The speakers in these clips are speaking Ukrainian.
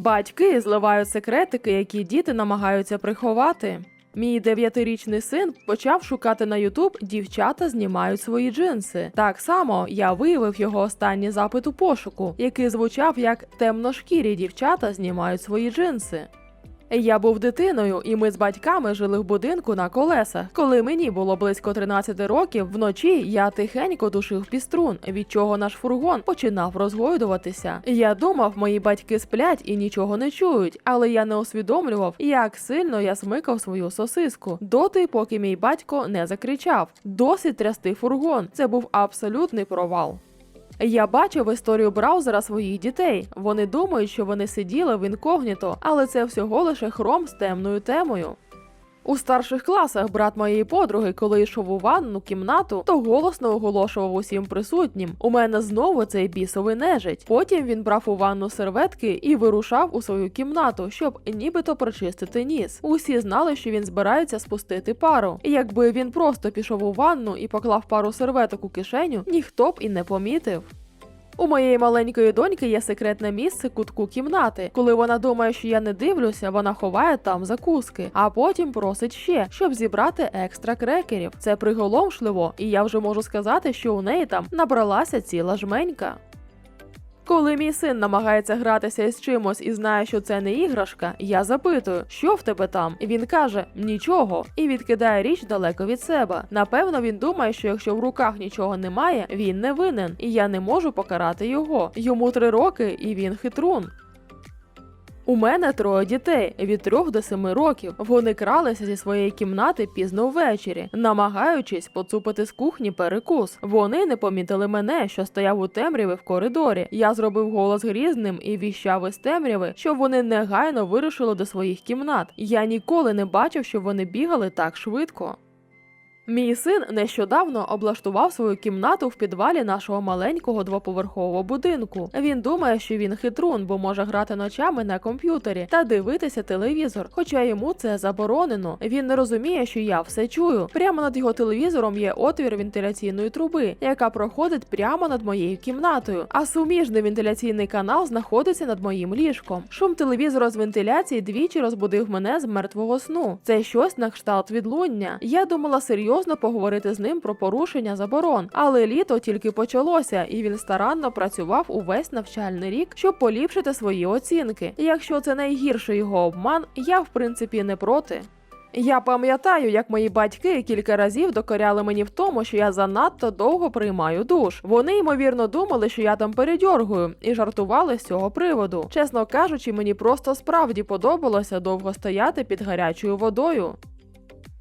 Батьки зливають секретики, які діти намагаються приховати. Мій дев'ятирічний син почав шукати на Ютуб дівчата знімають свої джинси. Так само я виявив його останній запит у пошуку, який звучав як темношкірі дівчата знімають свої джинси. Я був дитиною, і ми з батьками жили в будинку на колесах. Коли мені було близько 13 років, вночі я тихенько душив піструн, від чого наш фургон починав розгойдуватися. Я думав, мої батьки сплять і нічого не чують, але я не усвідомлював, як сильно я смикав свою сосиску, доти, поки мій батько не закричав: досить трясти фургон. Це був абсолютний провал. Я бачив історію браузера своїх дітей. Вони думають, що вони сиділи в інкогніто, але це всього лише хром з темною темою. У старших класах брат моєї подруги, коли йшов у ванну кімнату, то голосно оголошував усім присутнім: у мене знову цей бісовий нежить. Потім він брав у ванну серветки і вирушав у свою кімнату, щоб нібито прочистити ніс. Усі знали, що він збирається спустити пару. І якби він просто пішов у ванну і поклав пару серветок у кишеню, ніхто б і не помітив. У моєї маленької доньки є секретне місце кутку кімнати. Коли вона думає, що я не дивлюся, вона ховає там закуски, а потім просить ще, щоб зібрати екстра крекерів. Це приголомшливо, і я вже можу сказати, що у неї там набралася ціла жменька. Коли мій син намагається гратися із чимось і знає, що це не іграшка, я запитую, що в тебе там? Він каже нічого і відкидає річ далеко від себе. Напевно, він думає, що якщо в руках нічого немає, він не винен, і я не можу покарати його. Йому три роки, і він хитрун. У мене троє дітей від трьох до семи років. Вони кралися зі своєї кімнати пізно ввечері, намагаючись поцупити з кухні перекус. Вони не помітили мене, що стояв у темряві в коридорі. Я зробив голос грізним і віщав із темряви, щоб вони негайно вирушили до своїх кімнат. Я ніколи не бачив, щоб вони бігали так швидко. Мій син нещодавно облаштував свою кімнату в підвалі нашого маленького двоповерхового будинку. Він думає, що він хитрун, бо може грати ночами на комп'ютері та дивитися телевізор, хоча йому це заборонено. Він не розуміє, що я все чую. Прямо над його телевізором є отвір вентиляційної труби, яка проходить прямо над моєю кімнатою. А суміжний вентиляційний канал знаходиться над моїм ліжком. Шум телевізора з вентиляції двічі розбудив мене з мертвого сну. Це щось на кшталт відлуння. Я думала серйозно поговорити з ним про порушення заборон, але літо тільки почалося, і він старанно працював увесь навчальний рік, щоб поліпшити свої оцінки. І якщо це найгірший його обман, я в принципі не проти. Я пам'ятаю, як мої батьки кілька разів докоряли мені в тому, що я занадто довго приймаю душ. Вони ймовірно думали, що я там передьоргую, і жартували з цього приводу. Чесно кажучи, мені просто справді подобалося довго стояти під гарячою водою.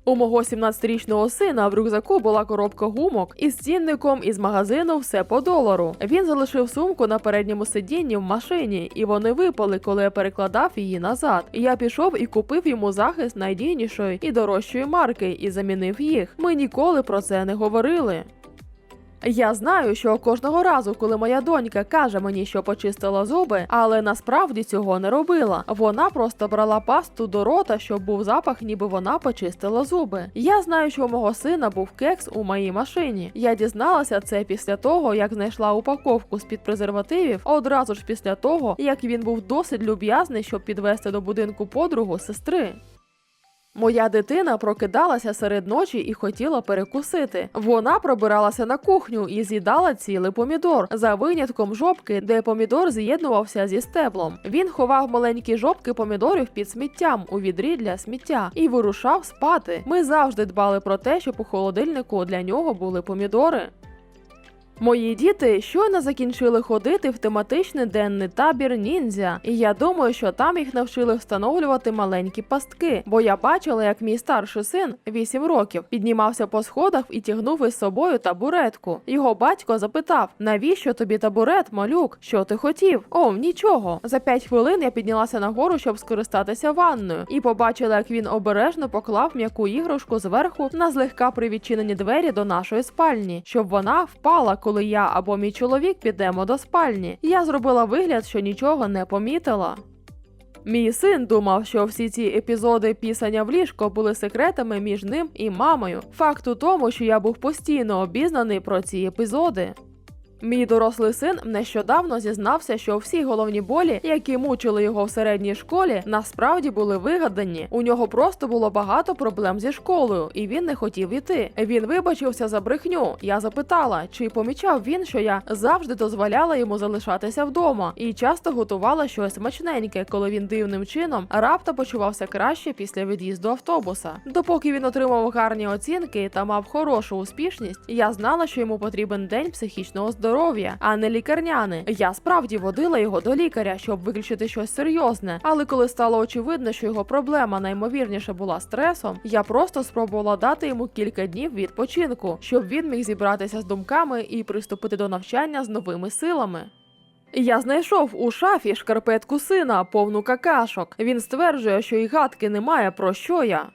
У мого 17-річного сина в рюкзаку була коробка гумок із цінником із магазину все по долару. Він залишив сумку на передньому сидінні в машині, і вони випали, коли я перекладав її назад. Я пішов і купив йому захист найдійнішої і дорожчої марки і замінив їх. Ми ніколи про це не говорили. Я знаю, що кожного разу, коли моя донька каже мені, що почистила зуби, але насправді цього не робила. Вона просто брала пасту до рота, щоб був запах, ніби вона почистила зуби. Я знаю, що у мого сина був кекс у моїй машині. Я дізналася це після того, як знайшла упаковку з під презервативів, одразу ж після того, як він був досить люб'язний, щоб підвести до будинку подругу сестри. Моя дитина прокидалася серед ночі і хотіла перекусити. Вона пробиралася на кухню і з'їдала цілий помідор за винятком жопки, де помідор з'єднувався зі стеблом. Він ховав маленькі жопки помідорів під сміттям у відрі для сміття і вирушав спати. Ми завжди дбали про те, щоб у холодильнику для нього були помідори. Мої діти щойно закінчили ходити в тематичний денний табір ніндзя, і я думаю, що там їх навчили встановлювати маленькі пастки. Бо я бачила, як мій старший син, 8 років, піднімався по сходах і тягнув із собою табуретку. Його батько запитав: навіщо тобі табурет, малюк? Що ти хотів? О, нічого. За 5 хвилин я піднялася нагору, щоб скористатися ванною, і побачила, як він обережно поклав м'яку іграшку зверху на злегка привідчинені двері до нашої спальні, щоб вона впала коли я або мій чоловік підемо до спальні. Я зробила вигляд, що нічого не помітила. Мій син думав, що всі ці епізоди пісання в ліжко були секретами між ним і мамою. Факт у тому, що я був постійно обізнаний про ці епізоди. Мій дорослий син нещодавно зізнався, що всі головні болі, які мучили його в середній школі, насправді були вигадані. У нього просто було багато проблем зі школою, і він не хотів іти. Він вибачився за брехню. Я запитала, чи помічав він, що я завжди дозволяла йому залишатися вдома і часто готувала щось смачненьке, коли він дивним чином раптом почувався краще після від'їзду автобуса. Допоки він отримав гарні оцінки та мав хорошу успішність, я знала, що йому потрібен день психічного здоров'я, а не лікарняний. Я справді водила його до лікаря, щоб виключити щось серйозне. Але коли стало очевидно, що його проблема наймовірніше була стресом, я просто спробувала дати йому кілька днів відпочинку, щоб він міг зібратися з думками і приступити до навчання з новими силами. Я знайшов у шафі шкарпетку сина, повну какашок. Він стверджує, що й гадки немає про що я.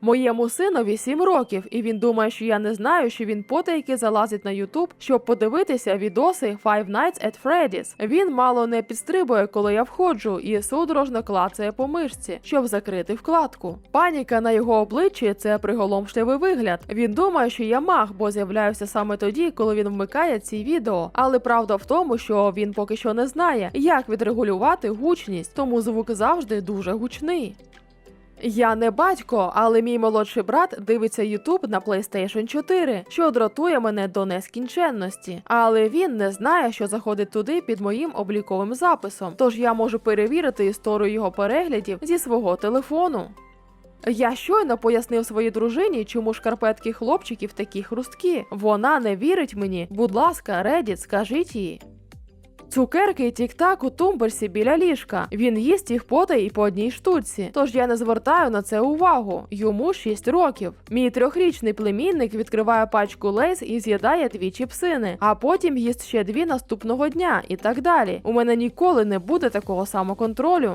Моєму синові 7 років, і він думає, що я не знаю, що він потайки залазить на Ютуб, щоб подивитися відоси Five Nights at Freddy's. Він мало не підстрибує, коли я входжу, і судорожно клацає по мишці, щоб закрити вкладку. Паніка на його обличчі це приголомшливий вигляд. Він думає, що я маг, бо з'являюся саме тоді, коли він вмикає ці відео. Але правда в тому, що він поки що не знає, як відрегулювати гучність, тому звук завжди дуже гучний. Я не батько, але мій молодший брат дивиться Ютуб на PlayStation 4, що дратує мене до нескінченності. Але він не знає, що заходить туди під моїм обліковим записом. Тож я можу перевірити історію його переглядів зі свого телефону. Я щойно пояснив своїй дружині, чому шкарпетки хлопчиків такі хрусткі. Вона не вірить мені. Будь ласка, Редіт, скажіть їй. Цукерки тік-так у тумберсі біля ліжка. Він їсть їх потай і по одній штуці. Тож я не звертаю на це увагу. Йому 6 років. Мій трьохрічний племінник відкриває пачку лейс і з'їдає дві чіпсини, а потім їсть ще дві наступного дня і так далі. У мене ніколи не буде такого самоконтролю.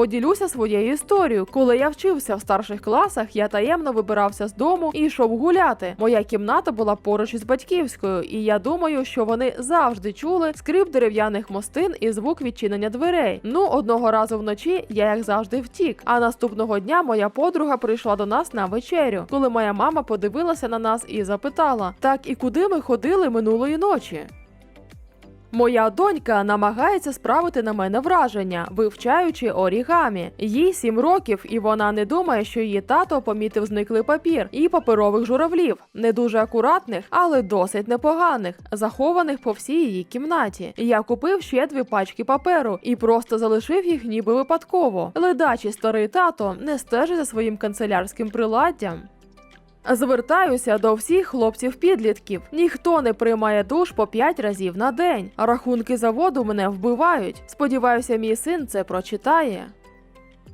Поділюся своєю історією. Коли я вчився в старших класах, я таємно вибирався з дому і йшов гуляти. Моя кімната була поруч із батьківською, і я думаю, що вони завжди чули скрип дерев'яних мостин і звук відчинення дверей. Ну, одного разу вночі я як завжди втік. А наступного дня моя подруга прийшла до нас на вечерю, коли моя мама подивилася на нас і запитала: так і куди ми ходили минулої ночі? Моя донька намагається справити на мене враження, вивчаючи орігамі. Їй сім років, і вона не думає, що її тато помітив зниклий папір і паперових журавлів, не дуже акуратних, але досить непоганих, захованих по всій її кімнаті. Я купив ще дві пачки паперу і просто залишив їх ніби випадково. Ледачий старий тато не стежить за своїм канцелярським приладдям. Звертаюся до всіх хлопців-підлітків. Ніхто не приймає душ по 5 разів на день. Рахунки за воду мене вбивають. Сподіваюся, мій син це прочитає.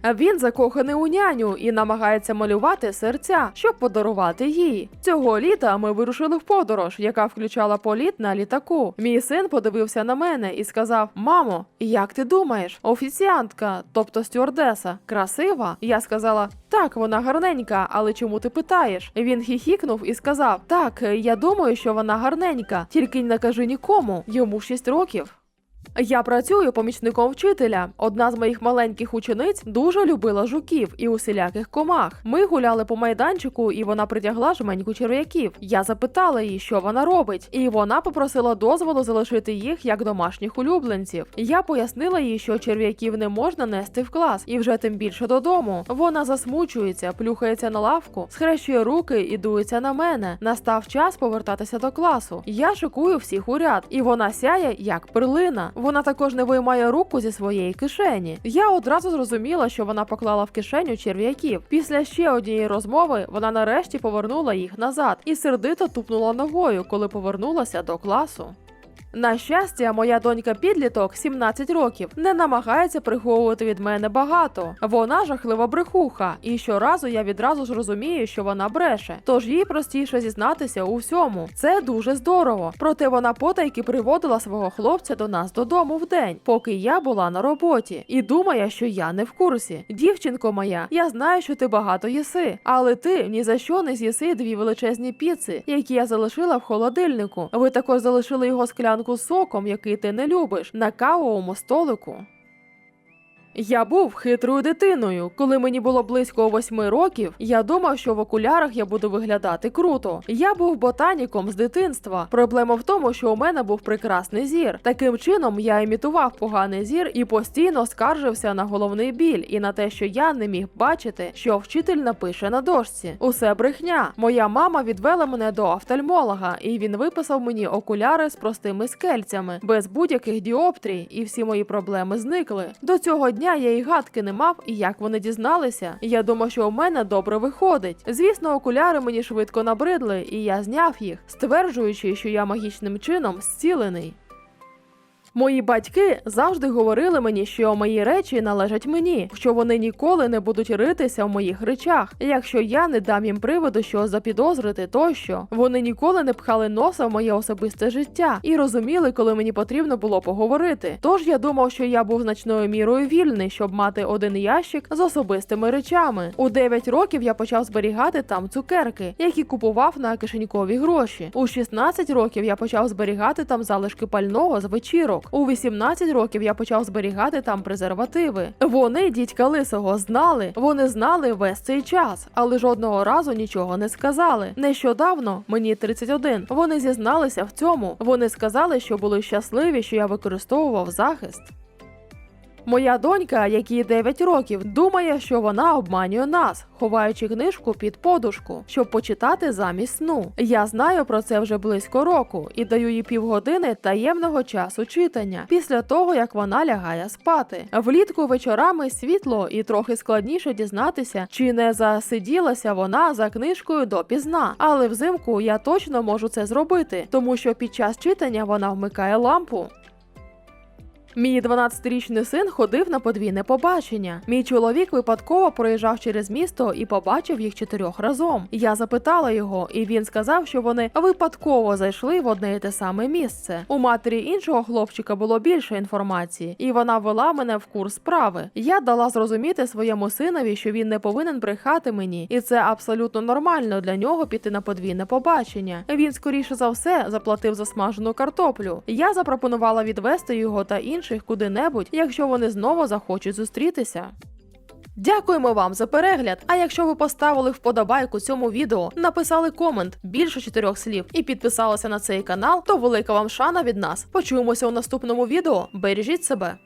Він закоханий у няню і намагається малювати серця, щоб подарувати їй. Цього літа ми вирушили в подорож, яка включала політ на літаку. Мій син подивився на мене і сказав: Мамо, як ти думаєш, офіціантка, тобто стюардеса, красива? Я сказала: так, вона гарненька, але чому ти питаєш? Він хіхікнув і сказав: Так, я думаю, що вона гарненька, тільки не кажи нікому. Йому 6 років. Я працюю помічником вчителя. Одна з моїх маленьких учениць дуже любила жуків і усіляких комах. Ми гуляли по майданчику, і вона притягла жменьку черв'яків. Я запитала її, що вона робить, і вона попросила дозволу залишити їх як домашніх улюбленців. Я пояснила їй, що черв'яків не можна нести в клас, і вже тим більше додому. Вона засмучується, плюхається на лавку, схрещує руки і дується на мене. Настав час повертатися до класу. Я шикую всіх у ряд, і вона сяє як перлина. Вона також не виймає руку зі своєї кишені. Я одразу зрозуміла, що вона поклала в кишеню черв'яків. Після ще однієї розмови вона нарешті повернула їх назад і сердито тупнула ногою, коли повернулася до класу. На щастя, моя донька підліток 17 років не намагається приховувати від мене багато. Вона жахлива брехуха, і щоразу я відразу ж розумію, що вона бреше. Тож їй простіше зізнатися у всьому. Це дуже здорово. Проте вона потайки приводила свого хлопця до нас додому вдень, поки я була на роботі, і думає, що я не в курсі. Дівчинко моя, я знаю, що ти багато їси, але ти ні за що не з'їси дві величезні піци, які я залишила в холодильнику. Ви також залишили його склянку з соком, який ти не любиш, на кавовому столику. Я був хитрою дитиною. Коли мені було близько восьми років, я думав, що в окулярах я буду виглядати круто. Я був ботаніком з дитинства. Проблема в тому, що у мене був прекрасний зір. Таким чином я імітував поганий зір і постійно скаржився на головний біль і на те, що я не міг бачити, що вчитель напише на дошці. Усе брехня. Моя мама відвела мене до офтальмолога, і він виписав мені окуляри з простими скельцями, без будь-яких діоптрій, і всі мої проблеми зникли. До цього дня я й гадки не мав, і як вони дізналися. Я думав, що у мене добре виходить. Звісно, окуляри мені швидко набридли, і я зняв їх, стверджуючи, що я магічним чином зцілений. Мої батьки завжди говорили мені, що мої речі належать мені, що вони ніколи не будуть ритися в моїх речах, якщо я не дам їм приводу, що запідозрити тощо. Вони ніколи не пхали носа в моє особисте життя і розуміли, коли мені потрібно було поговорити. Тож я думав, що я був значною мірою вільний, щоб мати один ящик з особистими речами. У 9 років я почав зберігати там цукерки, які купував на кишенькові гроші. У 16 років я почав зберігати там залишки пального з вечірок. У 18 років я почав зберігати там презервативи. Вони, дідька лисого, знали. Вони знали весь цей час, але жодного разу нічого не сказали. Нещодавно, мені 31, вони зізналися в цьому. Вони сказали, що були щасливі, що я використовував захист. Моя донька, якій 9 років, думає, що вона обманює нас, ховаючи книжку під подушку, щоб почитати замість сну. Я знаю про це вже близько року і даю їй півгодини таємного часу читання після того, як вона лягає спати. Влітку вечорами світло і трохи складніше дізнатися, чи не засиділася вона за книжкою допізна. Але взимку я точно можу це зробити, тому що під час читання вона вмикає лампу. Мій 12-річний син ходив на подвійне побачення. Мій чоловік випадково проїжджав через місто і побачив їх чотирьох разом. Я запитала його, і він сказав, що вони випадково зайшли в одне і те саме місце. У матері іншого хлопчика було більше інформації, і вона ввела мене в курс справи. Я дала зрозуміти своєму синові, що він не повинен брехати мені, і це абсолютно нормально для нього піти на подвійне побачення. Він скоріше за все заплатив за смажену картоплю. Я запропонувала відвести його та інших куди-небудь, якщо вони знову захочуть зустрітися. Дякуємо вам за перегляд. А якщо ви поставили вподобайку цьому відео, написали комент більше чотирьох слів і підписалися на цей канал, то велика вам шана від нас. Почуємося у наступному відео. Бережіть себе.